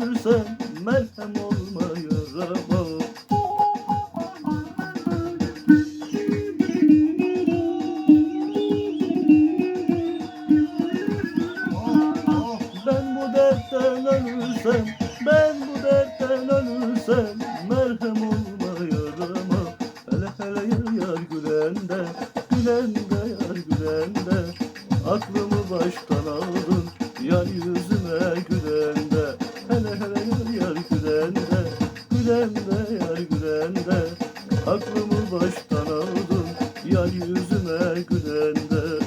görürsem merhem olma yarama Ben bu dertten ölürsem ben bu dertten ölürsem merhem olma yarama Hele hele yar yar gülende gülende yar gülende Aklımı baştan aldın yar yüzüme gül Gülende yar gülende Aklımı baştan aldın Yar yüzüme gülende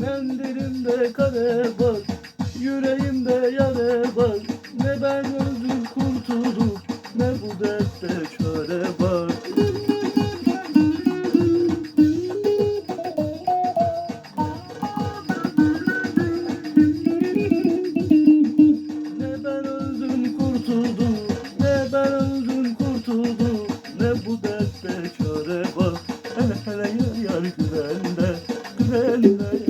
Mendilimde kare var Yüreğimde yare var. Ne ben öldüm kurtuldum Ne bu dertte çare var. Ne ben öldüm kurtuldum Ne ben öldüm kurtuldum Ne bu dertte çare var. Hele hele yar yar güvende Güvende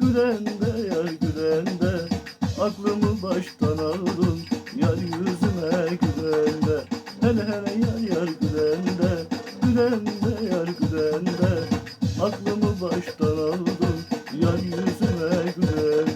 gülen de yar gülen de Aklımı baştan aldın. Yar yüzüme gülen de Hele hele yar yar gülen de Gülen de yar gülen de Aklımı baştan aldın. Yar yüzüme gülen